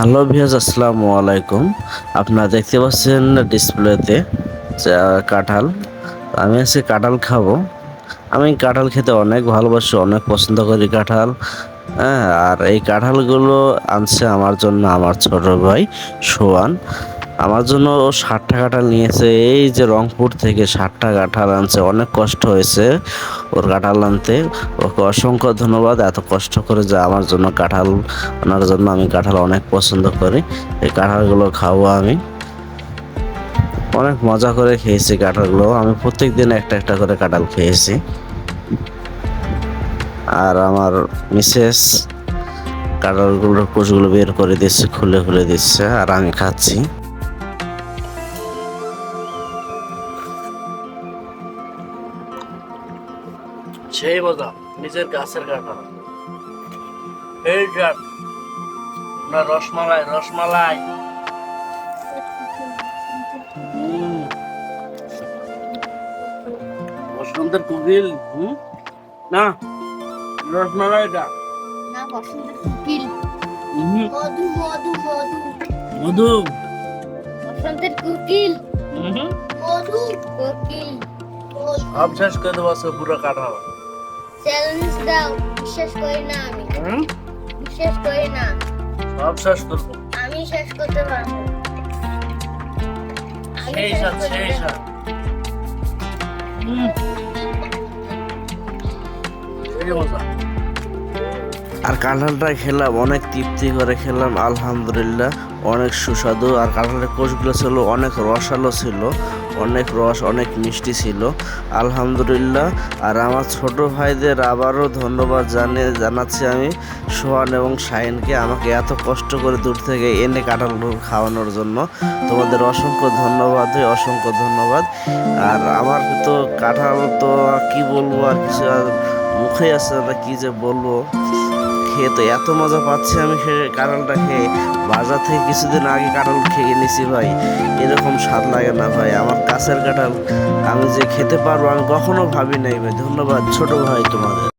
Hello ভিয়াজ আসসালামু আলাইকুম। আপনারা দেখতে পাচ্ছেন ডিসপ্লেতে কাঁঠাল। আমি আজকে কাঁঠাল খাব। আমি কাঁঠাল খেতে অনেক ভালোবাসি, অনেক পছন্দ করি কাঁঠাল। হ্যাঁ আর এই কাঁঠালগুলো আনছে আমার জন্য আমার ছোট ভাই সোয়ান। আমার জন্য ও ষাটটা কাঁঠাল নিয়েছে। এই যে রংপুর থেকে ষাটটা কাঁঠাল আনছে, অনেক কষ্ট হয়েছে ওর কাঁঠাল আনতে। ওকে অসংখ্য ধন্যবাদ, এত কষ্ট করে যে আমার জন্য কাঁঠাল আনার জন্য আমি কাঁঠাল অনেক পছন্দ করি। এই কাঁঠালগুলো খাব আমি। অনেক মজা করে খেয়েছি কাঁঠালগুলো। আমি প্রত্যেক দিন একটা একটা করে কাঁঠাল খেয়েছি। আর আমার মিসেস কাঁঠালগুলোর কোষগুলো বের করে দিচ্ছে, খুলে খুলে দিচ্ছে, আর আমি খাচ্ছি। সেই মজা নিজের গাছের কাটা। এই যাক না রসমালাই রসমালাই। বসন্তের কুকিল হুম? না রসমালাইটা। না বসন্তের কুকিল। মধু মধু মধু। মধু। বসন্তের কুকিল। মধু কুকিল। সব শেষ করে দেবো আজকে পুরো কাঁঠাল চ্যালেঞ্জ দাও বিশ্বাস করি না আমি। হুম? বিশ্বাস করি না। সব শেষ করব। আমি শেষ করতে পারব। সেই করতে সেই মজা। আর কাঁঠালটা খেলাম অনেক তৃপ্তি করে খেলাম আলহামদুলিল্লাহ। অনেক সুস্বাদু, আর কাঁঠালের কোষগুলো ছিল অনেক রসালো ছিল, অনেক রস, অনেক মিষ্টি ছিল। আলহামদুলিল্লাহ। আর আমার ছোট ভাইদের আবারও ধন্যবাদ জানিয়ে জানাচ্ছি আমি, সোহান এবং শাহিনকে আমাকে এত কষ্ট করে দূর থেকে এনে কাঁঠাল খাওয়ানোর জন্য। তোমাদের অসংখ্য ধন্যবাদ অসংখ্য ধন্যবাদ। আর আমার তো কাঁঠাল তো কি বলব, আর কিছু আর মুখে আসছে না, কি যে বলব। খেয়ে তো এত মজা পাচ্ছি আমি সে কাঁঠালটা খেয়ে। বাজার থেকে কিছুদিন আগে কাঁঠাল খেয়ে নিছি ভাই। এরকম স্বাদ লাগে না ভাই। আমার কাছের কাঁঠাল আমি যে খেতে পারব আমি কখনো ভাবি নাই ভাই। ধন্যবাদ ছোট ভাই তোমাদের।